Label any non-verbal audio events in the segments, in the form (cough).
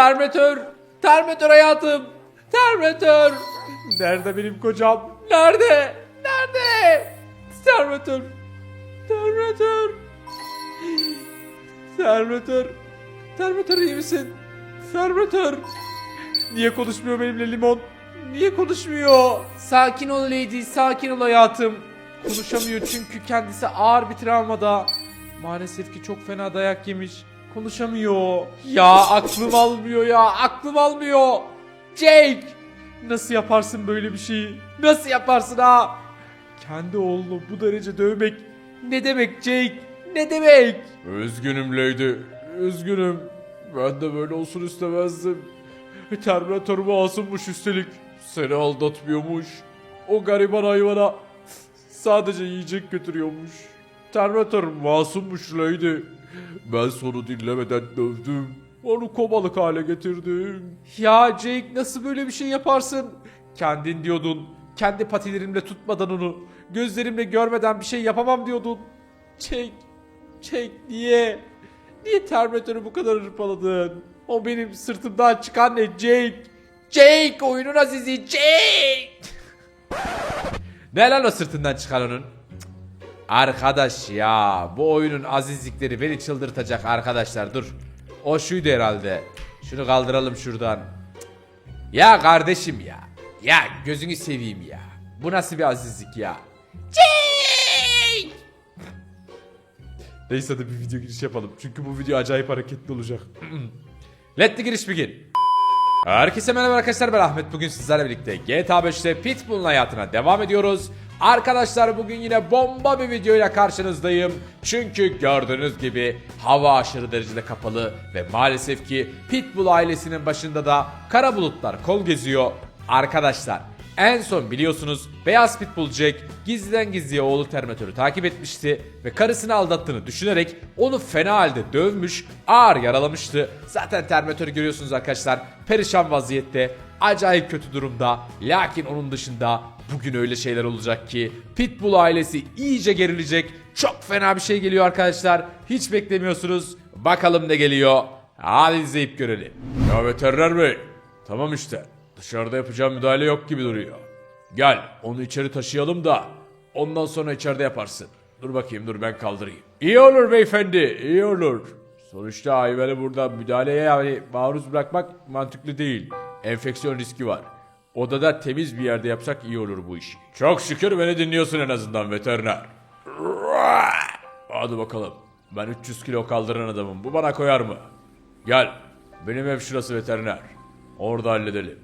Termatör. Termatör hayatım. Termatör. Nerede benim kocam? Nerede? Nerede? Termatör. Termatör. Termatör. Termatör iyi misin? Termatör. Niye konuşmuyor benimle limon? Niye konuşmuyor? Sakin ol Lady, sakin ol hayatım. Konuşamıyor çünkü kendisi ağır bir travmada. Maalesef ki çok fena dayak yemiş. Konuşamıyor. Ya aklım almıyor ya, aklım almıyor. Jake! Nasıl yaparsın böyle bir şeyi? Nasıl yaparsın ha? Kendi oğlunu bu derece dövmek ne demek Jake? Ne demek? Üzgünüm Lady. Üzgünüm. Ben de böyle olsun istemezdim. Terminator masummuş üstelik. Seni aldatmıyormuş. O gariban hayvana sadece yiyecek götürüyormuş. Terminator masummuş Lady. Ben sonu dinlemeden dövdüm. Onu komalık hale getirdim. Ya Jake nasıl böyle bir şey yaparsın? Kendin diyordun. Kendi patilerimle tutmadan onu. Gözlerimle görmeden bir şey yapamam diyordun. Jake. Jake niye? Niye Terminator'ı bu kadar hırpaladın? O benim sırtımdan çıkan ne Jake? Jake oyunun azizi Jake. ne lan o sırtından çıkan onun? Arkadaş ya bu oyunun azizlikleri beni çıldırtacak arkadaşlar dur. O şuydu herhalde. Şunu kaldıralım şuradan. Ya kardeşim ya. Ya gözünü seveyim ya. Bu nasıl bir azizlik ya? Jake! Neyse hadi bir video giriş yapalım. Çünkü bu video acayip hareketli olacak. (clears throat) Let the giriş begin. Herkese merhaba arkadaşlar ben Ahmet. Bugün sizlerle birlikte GTA 5'te Pitbull'un hayatına devam ediyoruz. Arkadaşlar bugün yine bomba bir videoyla karşınızdayım. Çünkü gördüğünüz gibi hava aşırı derecede kapalı ve maalesef ki Pitbull ailesinin başında da kara bulutlar kol geziyor. Arkadaşlar en son biliyorsunuz Beyaz Pitbull Jack gizliden gizliye oğlu Terminator'u takip etmişti ve karısını aldattığını düşünerek onu fena halde dövmüş, ağır yaralamıştı. Zaten Terminator'u görüyorsunuz arkadaşlar perişan vaziyette, acayip kötü durumda. Lakin onun dışında bugün öyle şeyler olacak ki Pitbull ailesi iyice gerilecek. Çok fena bir şey geliyor arkadaşlar. Hiç beklemiyorsunuz. Bakalım ne geliyor. Hadi izleyip görelim. Ya veteriner bey. Tamam işte. Dışarıda yapacağım müdahale yok gibi duruyor. Gel onu içeri taşıyalım da ondan sonra içeride yaparsın. Dur bakayım dur ben kaldırayım. İyi olur beyefendi iyi olur. Sonuçta hayvanı burada müdahaleye yani maruz bırakmak mantıklı değil. Enfeksiyon riski var. Odada temiz bir yerde yapsak iyi olur bu işi. Çok şükür beni dinliyorsun en azından veteriner. Hadi bakalım. Ben 300 kilo kaldıran adamım. Bu bana koyar mı? Gel. Benim ev şurası veteriner. Orada halledelim.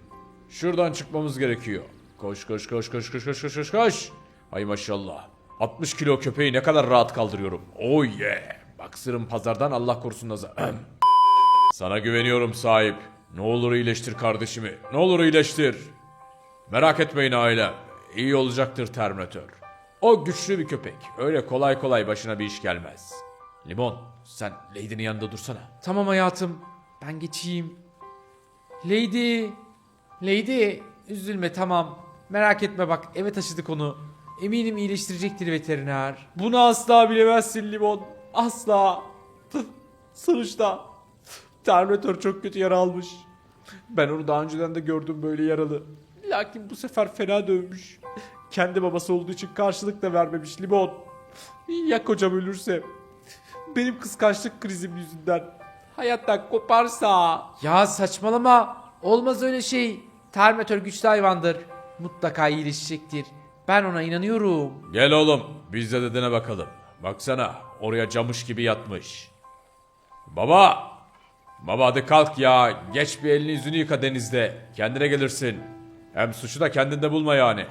Şuradan çıkmamız gerekiyor. Koş koş koş koş koş koş koş koş koş. Ay maşallah. 60 kilo köpeği ne kadar rahat kaldırıyorum. Oh yeah. Baksırım pazardan Allah korusun nazar. (clears throat) Sana güveniyorum sahip. Ne olur iyileştir kardeşimi. Ne olur iyileştir. Merak etmeyin ailem. İyi olacaktır Terminator. O güçlü bir köpek. Öyle kolay kolay başına bir iş gelmez. Limon, sen Lady'nin yanında dursana. Tamam hayatım. Ben geçeyim. Lady. Lady. Üzülme tamam. Merak etme bak eve taşıdık onu. Eminim iyileştirecektir veteriner. Bunu asla bilemezsin Limon. Asla. Sonuçta Terminator çok kötü yara almış. Ben onu daha önceden de gördüm böyle yaralı. Lakin bu sefer fena dövmüş. Kendi babası olduğu için karşılık da vermemiş Limon. Ya kocam ölürse? Benim kıskançlık krizim yüzünden. Hayattan koparsa. Ya saçmalama. Olmaz öyle şey. Terminator güçlü hayvandır. Mutlaka iyileşecektir. Ben ona inanıyorum. Gel oğlum, biz de dedene bakalım. Baksana, oraya camış gibi yatmış. Baba! Baba hadi kalk ya. Geç bir elini yüzünü yıka denizde. Kendine gelirsin. Hem suçu da kendinde bulma yani.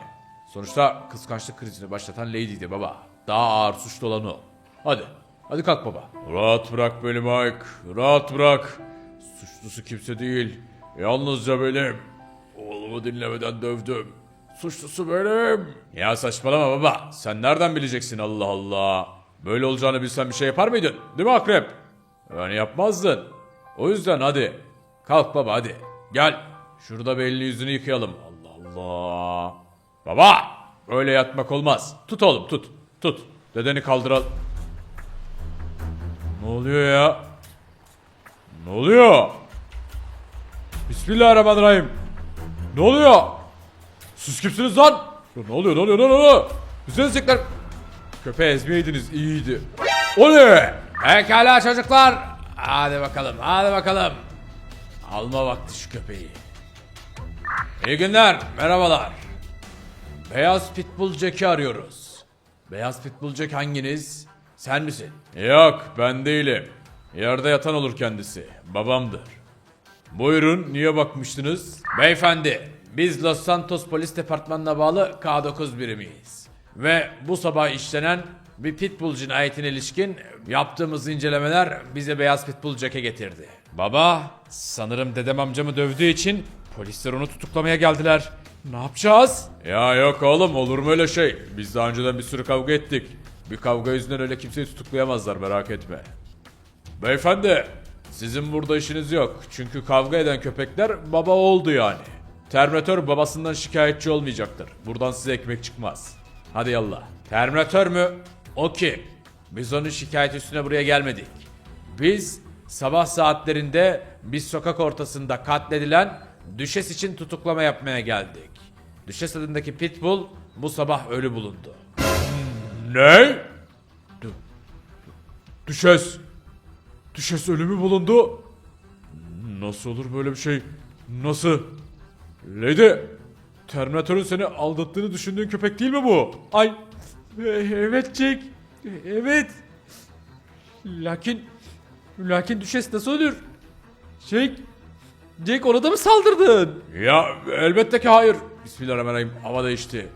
Sonuçta kıskançlık krizini başlatan Lady'di baba. Daha ağır suçlu olan o. Hadi. Hadi kalk baba. Rahat bırak beni Mike. Rahat bırak. Suçlusu kimse değil. Yalnızca benim. Oğlumu dinlemeden dövdüm. Suçlusu benim. Ya saçmalama baba. Sen nereden bileceksin Allah Allah. Böyle olacağını bilsen bir şey yapar mıydın? Değil mi Akrep? Yani yapmazdın. O yüzden hadi. Kalk baba hadi. Gel. Şurada bir elini yüzünü yıkayalım. Allah. Baba. Öyle yatmak olmaz. Tut oğlum tut. Tut. Dedeni kaldıralım. Ne oluyor ya? Ne oluyor? Bismillahirrahmanirrahim. Ne oluyor? Siz kimsiniz lan? Ya ne oluyor ne oluyor ne oluyor? Ezecekler. Köpeği ezmeyeydiniz iyiydi. O ne? Pekala çocuklar. Hadi bakalım hadi bakalım. Alma vakti şu köpeği. İyi günler merhabalar. Beyaz Pitbull Jack'i arıyoruz. Beyaz Pitbull Jack hanginiz? Sen misin? Yok ben değilim. Yerde yatan olur kendisi. Babamdır. Buyurun niye bakmıştınız? Beyefendi biz Los Santos Polis Departmanı'na bağlı K9 birimiyiz. Ve bu sabah işlenen bir pitbull cinayetine ilişkin yaptığımız incelemeler bize beyaz pitbull Jack'e getirdi. Baba sanırım dedem amcamı dövdüğü için polisler onu tutuklamaya geldiler. Ne yapacağız? Ya yok oğlum olur mu öyle şey? Biz daha önceden bir sürü kavga ettik. Bir kavga yüzünden öyle kimseyi tutuklayamazlar merak etme. Beyefendi, sizin burada işiniz yok. Çünkü kavga eden köpekler baba oldu yani. Terminatör babasından şikayetçi olmayacaktır. Buradan size ekmek çıkmaz. Hadi yallah. Terminatör mü? O kim? Biz onun şikayet üstüne buraya gelmedik. Biz sabah saatlerinde bir sokak ortasında katledilen Düşes için tutuklama yapmaya geldik. Düşes adındaki Pitbull bu sabah ölü bulundu. Ne? Düşes. Düşes ölümü bulundu. Nasıl olur böyle bir şey? Nasıl? Lady, Terminatörün seni aldattığını düşündüğün köpek değil mi bu? Ay, evet Jack, evet. Lakin, lakin Düşes nasıl ölür? Jack, Jack ona da mı saldırdın? Ya elbette ki hayır. Bismillahirrahmanirrahim, hava değişti.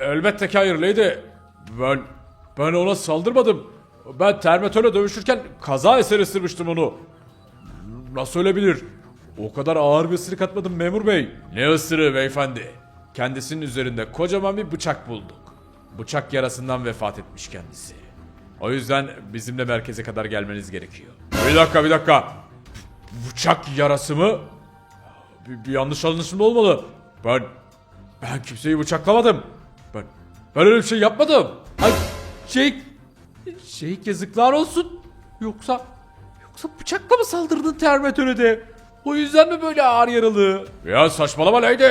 Elbette ki hayır Lady. Ben, ben ona saldırmadım. Ben Terminatörle dövüşürken kaza eseri ısırmıştım onu. Nasıl ölebilir? O kadar ağır bir ısırık atmadım memur bey. Ne ısırığı beyefendi? Kendisinin üzerinde kocaman bir bıçak bulduk. Bıçak yarasından vefat etmiş kendisi. O yüzden bizimle merkeze kadar gelmeniz gerekiyor. Bir dakika bir dakika. Bıçak yarası mı? Bir, bir yanlış anlaşılma olmalı. Ben ben kimseyi bıçaklamadım. Ben ben öyle bir şey yapmadım. Ay şey şey yazıklar olsun. Yoksa yoksa bıçakla mı saldırdın Terminatöre de? O yüzden mi böyle ağır yaralı? Ya saçmalama Lady.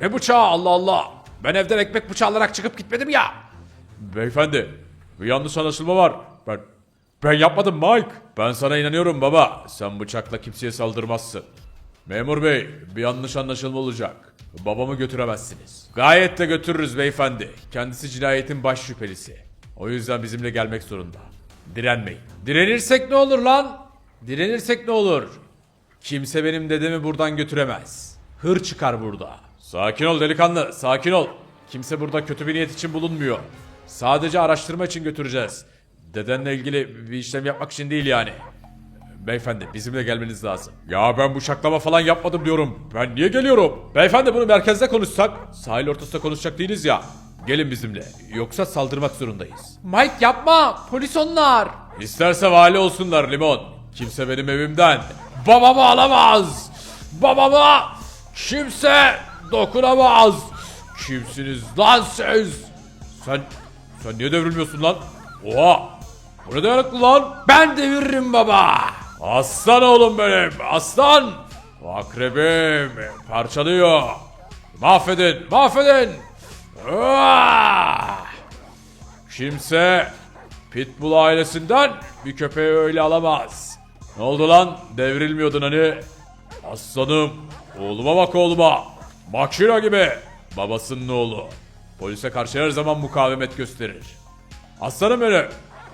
Ne bıçağı Allah Allah. Ben evden ekmek bıçağı alarak çıkıp gitmedim ya. Beyefendi bir yanlış anlaşılma var. Ben ben yapmadım Mike. Ben sana inanıyorum baba. Sen bıçakla kimseye saldırmazsın. Memur bey bir yanlış anlaşılma olacak. Babamı götüremezsiniz. Gayet de götürürüz beyefendi. Kendisi cinayetin baş şüphelisi. O yüzden bizimle gelmek zorunda. Direnmeyin. Direnirsek ne olur lan? Direnirsek ne olur? Kimse benim dedemi buradan götüremez. Hır çıkar burada. Sakin ol delikanlı, sakin ol. Kimse burada kötü bir niyet için bulunmuyor. Sadece araştırma için götüreceğiz. Dedenle ilgili bir işlem yapmak için değil yani. Beyefendi bizimle gelmeniz lazım. Ya ben bıçaklama falan yapmadım diyorum. Ben niye geliyorum? Beyefendi bunu merkezde konuşsak. Sahil ortasında konuşacak değiliz ya. Gelin bizimle. Yoksa saldırmak zorundayız. Mike yapma. Polis onlar. İsterse vali olsunlar limon. Kimse benim evimden. Babamı alamaz. Babama kimse dokunamaz. Kimsiniz lan siz? Sen, sen niye devrilmiyorsun lan? Oha! Bu ne dayanıklı lan? Ben deviririm baba. Aslan oğlum benim, aslan. Akrebim parçalıyor. Mahvedin, mahvedin. Ah! Kimse Pitbull ailesinden bir köpeği öyle alamaz. Ne oldu lan? Devrilmiyordun hani. Aslanım. Oğluma bak oğluma. Makina gibi. Babasının oğlu. Polise karşı her zaman mukavemet gösterir. Aslanım benim.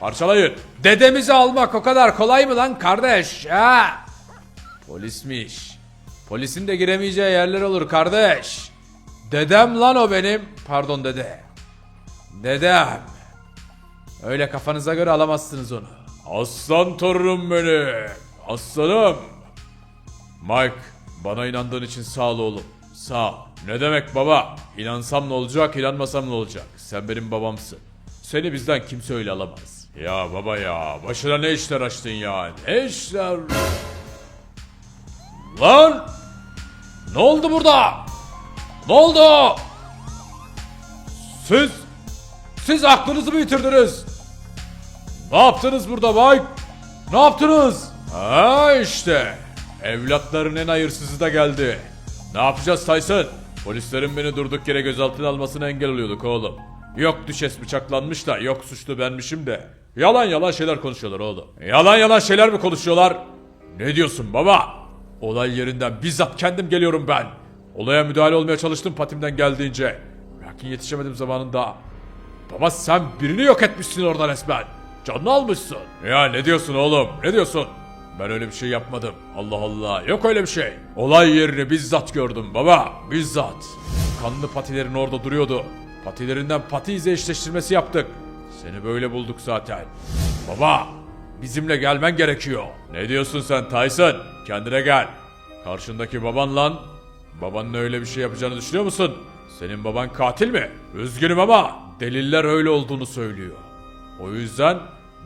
Parçalayın. Dedemizi almak o kadar kolay mı lan kardeş? Ha? Polismiş. Polisin de giremeyeceği yerler olur kardeş. Dedem lan o benim. Pardon dede. Dedem. Öyle kafanıza göre alamazsınız onu. Aslan torunum benim. Aslanım. Mike, bana inandığın için sağ ol oğlum. Sağ ol. Ne demek baba? İnansam ne olacak, inanmasam ne olacak? Sen benim babamsın. Seni bizden kimse öyle alamaz. Ya baba ya, başına ne işler açtın ya? Ne işler? Lan! Ne oldu burada? Ne oldu? Siz, siz aklınızı mı yitirdiniz? Ne yaptınız burada Mike? Ne yaptınız? Ha işte. Evlatların en hayırsızı da geldi. Ne yapacağız Tyson? Polislerin beni durduk yere gözaltına almasına engel oluyorduk oğlum. Yok düşes bıçaklanmış da yok suçlu benmişim de. Yalan yalan şeyler konuşuyorlar oğlum. Yalan yalan şeyler mi konuşuyorlar? Ne diyorsun baba? Olay yerinden bizzat kendim geliyorum ben. Olaya müdahale olmaya çalıştım patimden geldiğince. Lakin yetişemedim zamanında. Baba sen birini yok etmişsin orada resmen. Canını almışsın. Ya ne diyorsun oğlum? Ne diyorsun? Ben öyle bir şey yapmadım. Allah Allah. Yok öyle bir şey. Olay yerini bizzat gördüm baba. Bizzat. Kanlı patilerin orada duruyordu. Patilerinden pati izi eşleştirmesi yaptık. Seni böyle bulduk zaten. Baba, bizimle gelmen gerekiyor. Ne diyorsun sen Tyson? Kendine gel. Karşındaki baban lan. Babanın öyle bir şey yapacağını düşünüyor musun? Senin baban katil mi? Üzgünüm ama deliller öyle olduğunu söylüyor. O yüzden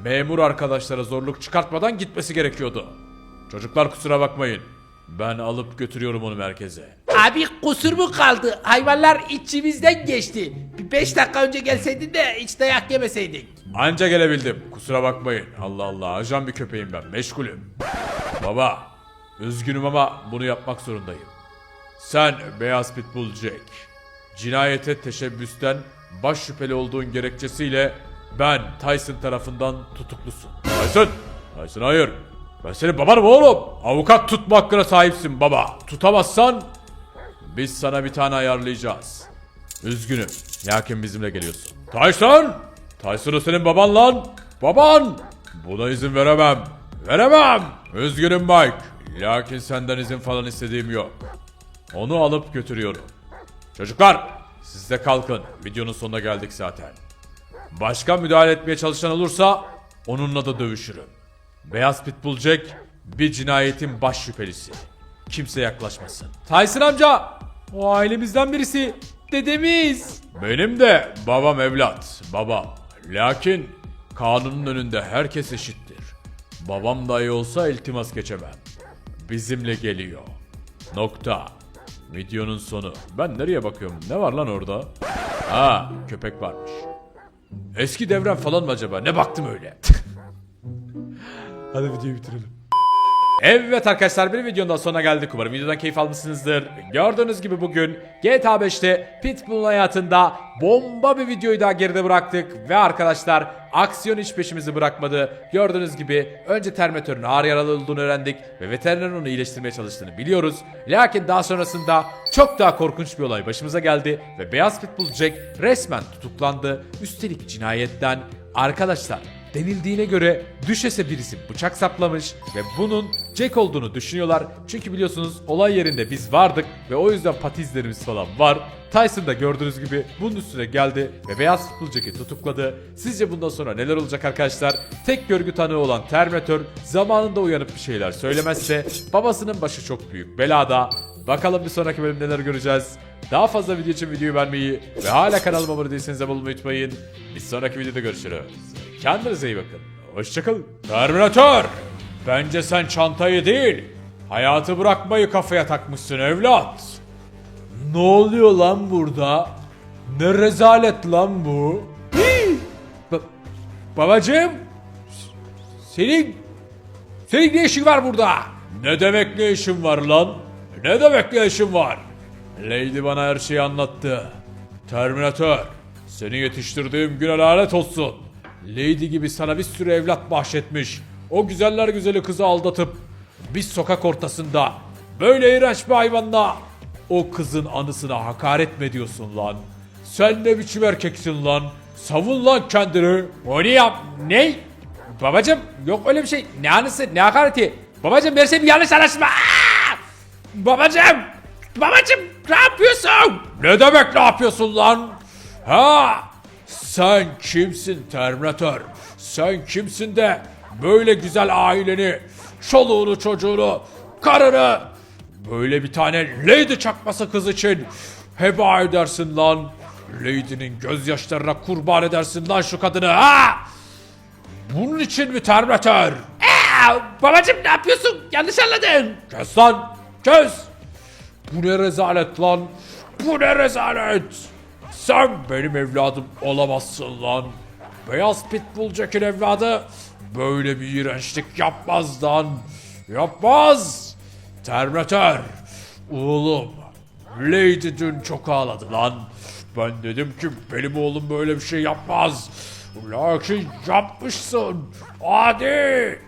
memur arkadaşlara zorluk çıkartmadan gitmesi gerekiyordu. Çocuklar kusura bakmayın. Ben alıp götürüyorum onu merkeze. Abi kusur mu kaldı? Hayvanlar içimizden geçti. Bir beş dakika önce gelseydin de hiç dayak yemeseydik. Anca gelebildim. Kusura bakmayın. Allah Allah. Ajan bir köpeğim ben. Meşgulüm. Baba. Üzgünüm ama bunu yapmak zorundayım. Sen Beyaz Pitbull Jack. Cinayete teşebbüsten baş şüpheli olduğun gerekçesiyle ben Tyson tarafından tutuklusun. Tyson! Tyson hayır. Ben senin babanım oğlum. Avukat tutma hakkına sahipsin baba. Tutamazsan biz sana bir tane ayarlayacağız. Üzgünüm. Lakin bizimle geliyorsun. Tyson! Tyson'u senin baban lan. Baban! Buna izin veremem. Veremem. Üzgünüm Mike. Lakin senden izin falan istediğim yok. Onu alıp götürüyorum. Çocuklar siz de kalkın. Videonun sonuna geldik zaten. Başka müdahale etmeye çalışan olursa onunla da dövüşürüm. Beyaz Pitbull Jack bir cinayetin baş şüphelisi. Kimse yaklaşmasın. Tyson amca! O ailemizden birisi. Dedemiz. Benim de babam evlat. Babam. Lakin kanunun önünde herkes eşittir. Babam dahi olsa iltimas geçemem. Bizimle geliyor. Nokta. Videonun sonu. Ben nereye bakıyorum? Ne var lan orada? Ha, köpek varmış. Eski devren falan mı acaba? Ne baktım öyle? (laughs) Hadi videoyu bitirelim. Evet arkadaşlar bir videonun daha sonuna geldik. Umarım videodan keyif almışsınızdır. Gördüğünüz gibi bugün GTA 5'te Pitbull'un hayatında bomba bir videoyu daha geride bıraktık. Ve arkadaşlar aksiyon hiç peşimizi bırakmadı. Gördüğünüz gibi önce Terminator'un ağır yaralı olduğunu öğrendik. Ve veterinerin onu iyileştirmeye çalıştığını biliyoruz. Lakin daha sonrasında çok daha korkunç bir olay başımıza geldi. Ve Beyaz Pitbull Jack resmen tutuklandı. Üstelik cinayetten arkadaşlar Denildiğine göre düşese birisi bıçak saplamış ve bunun Jack olduğunu düşünüyorlar. Çünkü biliyorsunuz olay yerinde biz vardık ve o yüzden pati izlerimiz falan var. Tyson da gördüğünüz gibi bunun üstüne geldi ve Beyaz Futbol Jack'i tutukladı. Sizce bundan sonra neler olacak arkadaşlar? Tek görgü tanığı olan Terminator zamanında uyanıp bir şeyler söylemezse babasının başı çok büyük belada. Bakalım bir sonraki bölüm neler göreceğiz. Daha fazla video için videoyu beğenmeyi ve hala kanalıma abone değilseniz abone olmayı unutmayın. Bir sonraki videoda görüşürüz. Kendinize iyi bakın. Hoşçakalın. Terminator! Bence sen çantayı değil, hayatı bırakmayı kafaya takmışsın evlat. Ne oluyor lan burada? Ne rezalet lan bu? Ba- babacığım! Senin... Senin ne işin var burada? Ne demek ne işin var lan? Ne demek ne işin var? Lady bana her şeyi anlattı. Terminator, seni yetiştirdiğim güne lanet olsun. Lady gibi sana bir sürü evlat bahşetmiş. O güzeller güzeli kızı aldatıp bir sokak ortasında böyle iğrenç bir hayvanla o kızın anısına hakaret mi ediyorsun lan? Sen ne biçim erkeksin lan? Savun lan kendini. Onu yap. Ne? Babacım yok öyle bir şey. Ne anısı ne hakareti? Babacım meğerse bir yanlış anlaşılma. Babacım! Babacım ne yapıyorsun? Ne demek ne yapıyorsun lan? Ha? Sen kimsin Terminator? Sen kimsin de böyle güzel aileni, çoluğunu çocuğunu, karını böyle bir tane Lady çakması kız için heba edersin lan. Lady'nin gözyaşlarına kurban edersin lan şu kadını ha? Bunun için mi Terminator? Aa, babacım ne yapıyorsun? Yanlış anladın. Kes lan! Kes! Bu ne rezalet lan? Bu ne rezalet? Sen benim evladım olamazsın lan. Beyaz Pitbull Jack'in evladı böyle bir iğrençlik yapmaz lan. Yapmaz! Terminator. Oğlum. Lady dün çok ağladı lan. Ben dedim ki benim oğlum böyle bir şey yapmaz. Lakin yapmışsın. Hadi.